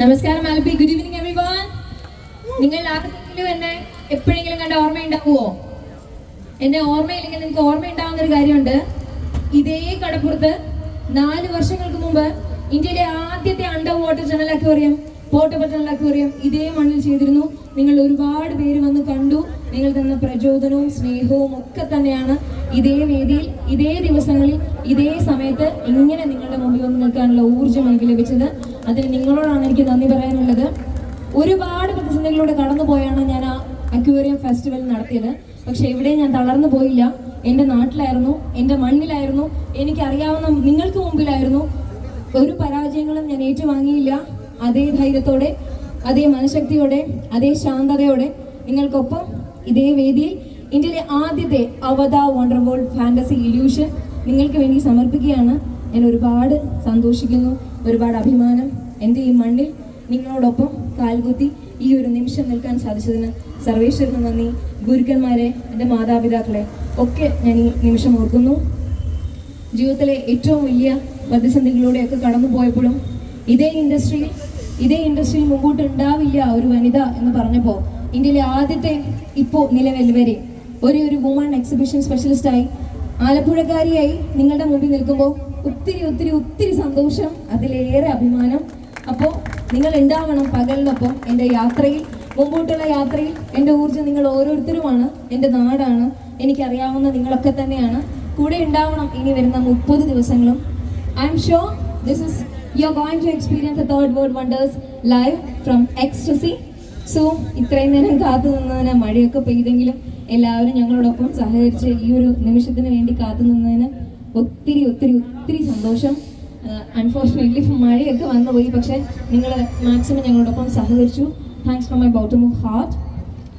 നമസ്കാരം Albi. Good evening everyone നിങ്ങൾ ആർക്കെങ്കിലും എന്നെ എപ്പോഴെങ്കിലും കണ്ട ഓർമ്മയുണ്ടാവുമോ? എന്നെ ഓർമ്മയില്ലെങ്കിൽ നിങ്ങൾക്ക് ഓർമ്മയുണ്ടാവുന്ന ഒരു കാര്യമുണ്ട്. ഇതേ കടപ്പുറത്ത് നാല് വർഷങ്ങൾക്ക് മുമ്പ് ഇന്ത്യയിലെ ആദ്യത്തെ under water tunnel aquarium portable aquarium ഇതേ മണ്ണിൽ ചെയ്തിരുന്നു. നിങ്ങൾ ഒരുപാട് പേര് വന്ന് കണ്ടു. നിങ്ങൾ തന്ന പ്രചോദനവും സ്നേഹവും ഒക്കെ തന്നെയാണ് ഇതേ വേദിയിൽ ഇതേ ദിവസങ്ങളിൽ ഇതേ സമയത്ത് ഇങ്ങനെ നിങ്ങളുടെ മുമ്പിൽ വന്ന് നിൽക്കാനുള്ള ഊർജം എനിക്ക് ലഭിച്ചത്. അതിന് നിങ്ങളോടാണ് എനിക്ക് നന്ദി പറയാനുള്ളത്. ഒരുപാട് പ്രതിസന്ധികളിലൂടെ കടന്നുപോയാണ് ഞാൻ ആ അക്വേറിയം ഫെസ്റ്റിവൽ നടത്തിയത്. പക്ഷെ എവിടെയും ഞാൻ തളർന്നു പോയില്ല. എന്റെ നാട്ടിലായിരുന്നു എന്റെ മണ്ണിലായിരുന്നു എനിക്കറിയാവുന്ന നിങ്ങൾക്ക് മുമ്പിലായിരുന്നു. ഒരു പരാജയങ്ങളും ഞാൻ ഏറ്റുവാങ്ങിയില്ല. അതേ ധൈര്യത്തോടെ അതേ മനഃശക്തിയോടെ അതേ ശാന്തതയോടെ നിങ്ങൾക്കൊപ്പം ഇതേ വേദിയിൽ ഇന്ത്യയിലെ ആദ്യത്തെ അവത വണ്ടർ വേൾഡ് ഫാന്റസി ഇല്യൂഷൻ നിങ്ങൾക്ക് വേണ്ടി സമർപ്പിക്കുകയാണ്. ഞാൻ ഒരുപാട് സന്തോഷിക്കുന്നു ഒരുപാട് അഭിമാനം എന്റെ ഈ മണ്ണിൽ നിങ്ങളോടൊപ്പം കാൽകുത്തി ഈ ഒരു നിമിഷം നിൽക്കാൻ സാധിച്ചതിന് സർവേശ്വരന് നന്ദി. ഗുരുക്കന്മാരെ എന്റെ മാതാപിതാക്കളെ ഒക്കെ ഞാൻ ഈ നിമിഷം ഓർക്കുന്നു. ജീവിതത്തിലെ ഏറ്റവും വലിയ പ്രതിസന്ധികളിലൂടെയൊക്കെ കടന്നു പോയപ്പോഴും ഇതേ ഇൻഡസ്ട്രിയിൽ ഇതേ ഇൻഡസ്ട്രിയിൽ മുമ്പോട്ട് ഉണ്ടാവില്ല ഒരു വനിത എന്ന് പറഞ്ഞപ്പോൾ ഇന്ത്യയിലെ ആദ്യത്തെ ഇപ്പോൾ നിലവിൽ വരെ ഒരേ ഒരു വുമൺ എക്സിബിഷൻ സ്പെഷ്യലിസ്റ്റായി ആലപ്പുഴക്കാരിയായി നിങ്ങളുടെ മുമ്പിൽ നിൽക്കുമ്പോൾ ഒത്തിരി ഒത്തിരി ഒത്തിരി സന്തോഷം അതിലേറെ അഭിമാനം. അപ്പോൾ നിങ്ങൾ ഉണ്ടാവണം പകലിനൊപ്പം എന്റെ യാത്രയിൽ. മുമ്പോട്ടുള്ള യാത്രയിൽ എന്റെ ഊർജം നിങ്ങൾ ഓരോരുത്തരുമാണ് എന്റെ നാടാണ് എനിക്കറിയാവുന്ന നിങ്ങളൊക്കെ തന്നെയാണ്. കൂടെ ഉണ്ടാവണം ഇനി വരുന്ന മുപ്പത് ദിവസങ്ങളും. I'm sure this is you're going to experience the third world wonders live from ecstasy. So ഇത്രയും നേരം കാത്തു നിന്നതിന് മഴയൊക്കെ പെയ്തെങ്കിലും എല്ലാവരും ഞങ്ങളോടൊപ്പം സഹകരിച്ച് ഈ ഒരു നിമിഷത്തിന് വേണ്ടി കാത്തു നിന്നതിന് ഒത്തിരി ഒത്തിരി ഒത്തിരി സന്തോഷം. അൺഫോർച്ചുനേറ്റ്ലി മഴയൊക്കെ വന്നു പോയി. പക്ഷേ നിങ്ങൾ മാക്സിമം ഞങ്ങളോടൊപ്പം സഹകരിച്ചു. Thanks from my bottom of heart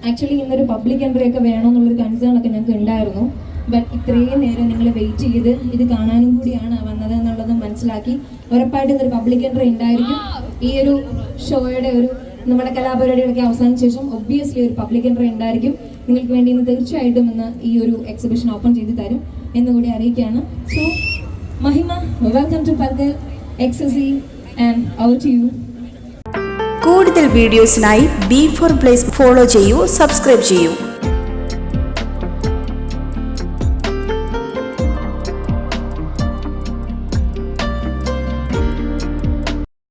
actually ഇന്നൊരു പബ്ലിക് എൻട്രി ഒക്കെ വേണമെന്നുള്ളൊരു കൺസേൺ ഒക്കെ ഞങ്ങൾക്ക് ഉണ്ടായിരുന്നു ഇത്രയും നേരം നിങ്ങൾ വെയിറ്റ് ചെയ്ത് ഇത് കാണാനും കൂടിയാണ് വന്നത് എന്നുള്ളത് മനസ്സിലാക്കി. ഉറപ്പായിട്ടും ഇതൊരു പബ്ലിക് എൻട്രി ഉണ്ടായിരിക്കും. ഈ ഒരു ഷോയുടെ ഒരു നമ്മുടെ കലാപരിപാടികളൊക്കെ അവസാനിച്ച ശേഷം ഒബ്വിയസ്ലി ഒരു പബ്ലിക് എൻട്രി ഉണ്ടായിരിക്കും. നിങ്ങൾക്ക് വേണ്ടി ഇന്ന് തീർച്ചയായിട്ടും ഇന്ന് ഈ ഒരു എക്സിബിഷൻ ഓപ്പൺ ചെയ്ത് തരും എന്നുകൂടി അറിയിക്കുകയാണ്. സോ മഹിമ വെൽക്കം ടു പർഗൽ എക്സസി ആൻഡ് ഔ ടു യു കൂടുതൽ വീഡിയോസിനായി ബി ഫോർ പ്ലേസ് ഫോളോ ചെയ്യൂ സബ്സ്ക്രൈബ് ചെയ്യൂ.